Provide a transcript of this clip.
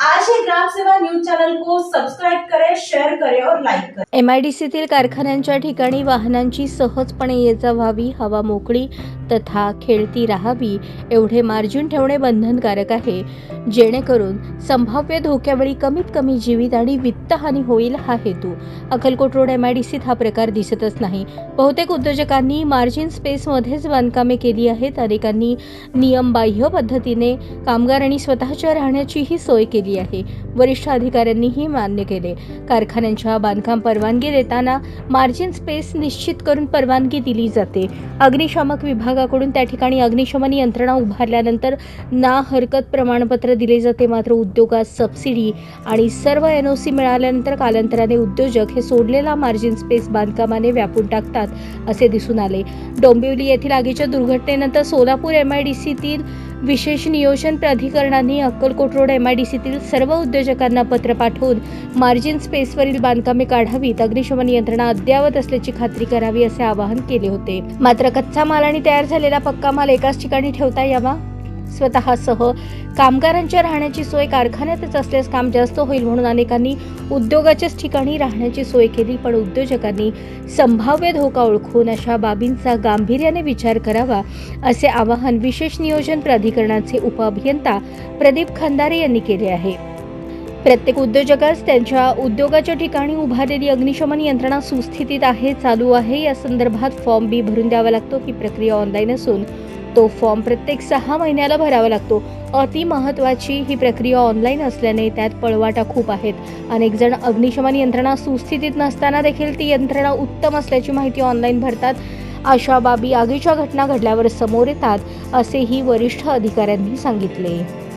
आज ही Gram Seva news channel को सब्सक्राइब करें शेअर करें और लाईक करें. एम आय डी सीतील कारखान्यांच्या ठिकाणी वाहनांची सहजपणे ये जा व्हावी हवा मोकळी तथा खेळती राहावी एवढे मार्जिन ठेवणे बंधनकारक आहे. जेणेकरून संभाव्य धोक्यावेळी कमीत कमी जीवित आणि वित्तहानी होईल हा हेतू. Akkalkot road M I D सीत हा प्रकार दिसतच नाही. बहुतेक उद्योजकांनी मार्जिन स्पेसमध्येच बांधकामे केली आहेत. अनेकांनी नियमबाह्य पद्धतीने कामगार आणि स्वतःच्या राहण्याचीही सोय केली आहे. वरिष्ठ अधिकाऱ्यांनीही मान्य केले. कारखान्यांच्या बांधकाम परवानगी देताना मार्जिन स्पेस निश्चित करून परवानगी दिली जाते. अग्निशामक विभागाकडून त्या ठिकाणी अग्निशमन यंत्रणा उभारल्यानंतर ना हरकत प्रमाणपत्र दिले जाते मात्र उद्योगात सबसिडी आणि सर्व एन ओ सी मिळाल्यानंतर कालांतराने उद्योजक हे सोडलेला मार्जिन स्पेस बांधकामाने व्यापून टाकतात असे दिसून आले. डोंबिवली येथील आगीच्या दुर्घटनेनंतर सोलापूर एम आय डी सीतील विशेष नियोजन प्राधिकरणाने Akkalkot road M I D सीतील सर्व उद्योजकांना पत्र पाठवून मार्जिन स्पेसवरील बांधकामे काढावीत अग्निशमन यंत्रणा अद्ययावत असल्याची खात्री करावी असे आवाहन केले होते. मात्र कच्चा माल आणि तयार झालेला पक्का माल एकाच ठिकाणी ठेवता यावा? स्वतःसह कामगारांच्या राहण्याची सोय कारखान्यातच असल्यास काम जास्त होईल म्हणून अनेकांनी उद्योगाच्याच ठिकाणी राहण्याची सोय केली पण उद्योजकांनी संभाव्य धोका ओळखून अशा बाबींचा गांभीर्याने विचार करावा असे आवाहन विशेष नियोजन प्राधिकरणाचे उपअभियंता प्रदीप खंदारे यांनी केले आहे. प्रत्येक उद्योजकास त्यांच्या उद्योगाच्या ठिकाणी उभारलेली अग्निशमन यंत्रणा सुस्थितीत आहे चालू आहे. या संदर्भात फॉर्म बी भरून द्यावा लागतो. ही प्रक्रिया ऑनलाईन असून तो फॉर्म प्रत्येक सहा महिन्याला भरावा लागतो. अति महत्त्वाची ही प्रक्रिया ऑनलाईन असल्याने त्यात पळवाटा खूप आहेत. अनेक जण अग्निशमन यंत्रणा सुस्थितीत नसताना देखील ती यंत्रणा उत्तम असल्याची माहिती ऑनलाईन भरतात. अशा बाबी आगीच्या घटना घडल्यावर समोर येतात असेही वरिष्ठ अधिकाऱ्यांनी सांगितले.